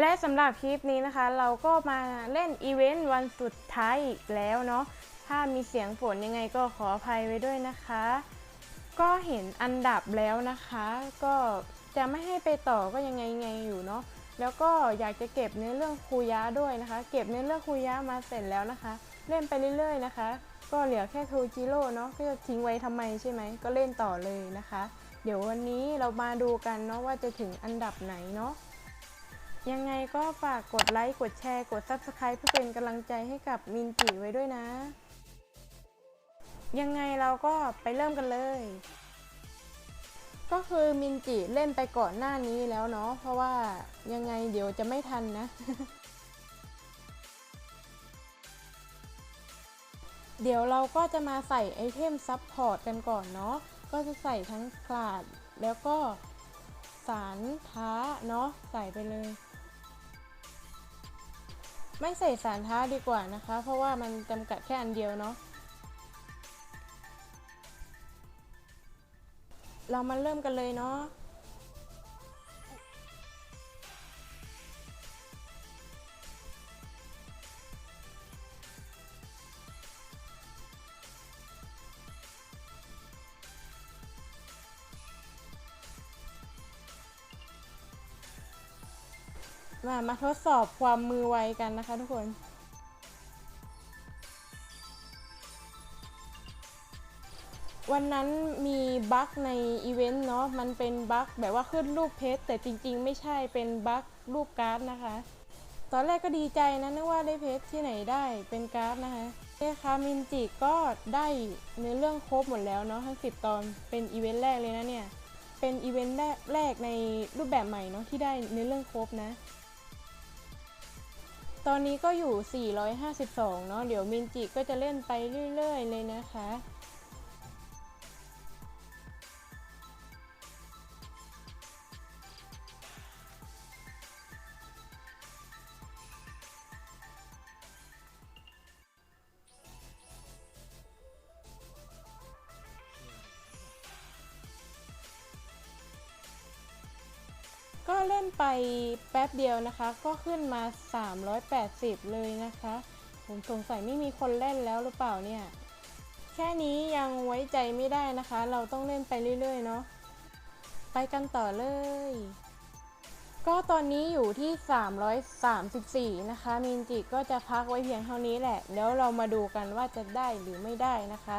และสำหรับคลิปนี้นะคะ เราก็มาเล่นอีเวนต์วันสุดท้ายอีกแล้วเนาะถ้ามีเสียงฝนยังไงก็ขออภัยไว้ด้วยนะคะ ก็เห็นอันดับแล้วนะคะ ก็จะไม่ให้ไปต่อก็ยังไงไงอยู่เนาะแล้วก็อยากจะเก็บเนื้อเรื่องคูยะด้วยนะคะ เก็บเนื้อเรื่องคูยะมาเสร็จแล้วนะคะ เล่นไปเรื่อยๆนะคะ ก็เหลือแค่โทจิโร่เนาะก็จะทิ้งไว้ทำไมใช่ไหมก็เล่นต่อเลยนะคะ เดี๋ยววันนี้เรามาดูกันเนาะว่าจะถึงอันดับไหนเนาะ ยังไงก็ฝากกดไลค์ กดแชร์ กด Subscribe เพื่อเป็นกำลังใจให้กับมินจิไว้ด้วยนะ ยังไงเราก็ไปเริ่มกันเลย ก็คือมินจิเล่นไปก่อนหน้านี้แล้วเนาะ เพราะว่ายังไงเดี๋ยวจะไม่ทันนะ เดี๋ยวเราก็จะมาใส่ไอเทมซับพอร์ตกันก่อนเนาะ ก็จะใส่ทั้งกลาดแล้วก็สารท้าเนาะใส่ไปเลย ไม่ใส่สารท้าดีกว่านะคะ เพราะว่ามันจำกัดแค่อันเดียวเนาะเรามาเริ่มกันเลยเนาะ มามาทดสอบความมือไวกันนะคะทุกคน วันนั้นมีบั๊กในอีเวนต์เนาะมันเป็นบั๊กแบบว่าขึ้นรูปเพจแต่จริงๆ ไม่ใช่เป็นบั๊กรูปการ์ดนะคะ ตอนแรกก็ดีใจนะนึกว่าได้เพจที่ไหนได้เป็นการ์ดนะคะเอค่ะมินจิก็ได้เนื้อเรื่องครบหมดแล้วเนาะทั้งสิบตอนเป็นอีเวนต์แรกเลยนะเนี่ย เป็นอีเวนต์แรกในรูปแบบใหม่เนาะที่ได้เนื้อเรื่องครบนะ ตอนนี้ก็อยู่ 452 เนาะ เดี๋ยวมินจิก็จะเล่นไปเรื่อย ๆ เลยนะคะ ล่นไปแป๊บเดียวนะคะ ก็ขึ้นมา 380 เลยนะคะ ผมสงสัยไม่มีคนเล่นแล้วหรือเปล่าเนี่ย แค่นี้ยังไว้ใจไม่ได้นะคะ เราต้องเล่นไปเรื่อยๆเนาะ ไปกันต่อเลย ก็ตอนนี้อยู่ที่ 334 นะคะ มินจิก็จะพักไว้เพียงเท่านี้แหละ แล้วเรามาดูกันว่าจะได้หรือไม่ได้นะคะ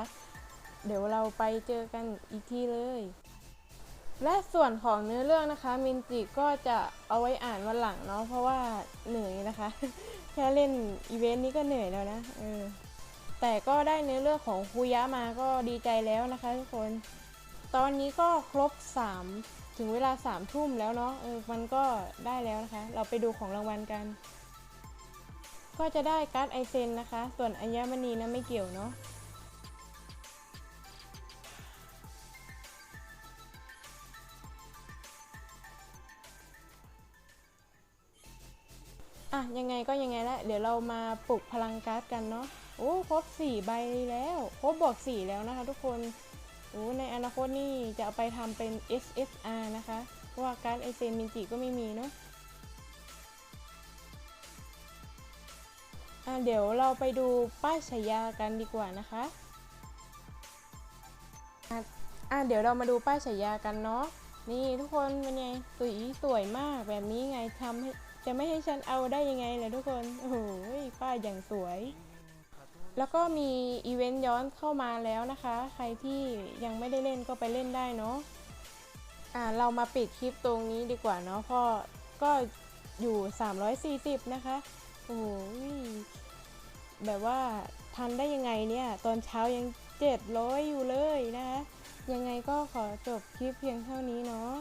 เดี๋ยวเราไปเจอกันอีกทีเลย และส่วนของเนื้อเรื่องนะคะมินจิก็จะเอาไว้อ่านวันหลังเนาะเพราะว่าเหนื่อยนะคะ แค่เล่นอีเวนต์นี้ก็เหนื่อยแล้วนะเออแต่ก็ได้เนื้อเรื่องของคุยะมาก็ดีใจแล้วนะคะทุกคน ตอนนี้ก็ครบ 3 ถึงเวลา3ทุ่มแล้วเนาะเออมันก็ได้แล้วนะคะ เราไปดูของรางวัลกัน ก็จะได้การ์ดไอเซนนะคะ ส่วนอัญมณีนะไม่เกี่ยวเนาะ อะยังไงก็ยังไงแล้วเดี๋ยวเรามาปลุกพลังการ์ดกันเนาะโอ้ครบ4ใบแล้วครบบวก4แล้วนะคะ ทุกคนโอ้ในอนาคตนี่จะเอาไปทำเป็น SSR นะคะเพราะว่าการ์ดไอเซนมินจิก็ไม่มีเนาะอะเดี๋ยวเราไปดูป้ายฉายากันดีกว่านะคะอะอะเดี๋ยวเรามาดูป้ายฉายากันเนาะนี่ทุกคนเป็นไงสวยสวยมากแบบนี้ไงทำให้ จะไม่ให้ฉันเอาได้ยังไงล่ะทุกคน โอ้โหป้ายอย่างสวย แล้วก็มีอีเวนต์ย้อนเข้ามาแล้วนะคะ ใครที่ยังไม่ได้เล่นก็ไปเล่นได้เนาะอ่าเรามาปิดคลิปตรงนี้ดีกว่าเนาะพราะก็อยู่ 340 นะคะ โอ้โหแบบว่าทันได้ยังไงเนี่ย ตอนเช้ายัง 700 อยู่เลยนะคะ ยังไงก็ขอจบคลิปเพียงเท่านี้เนาะ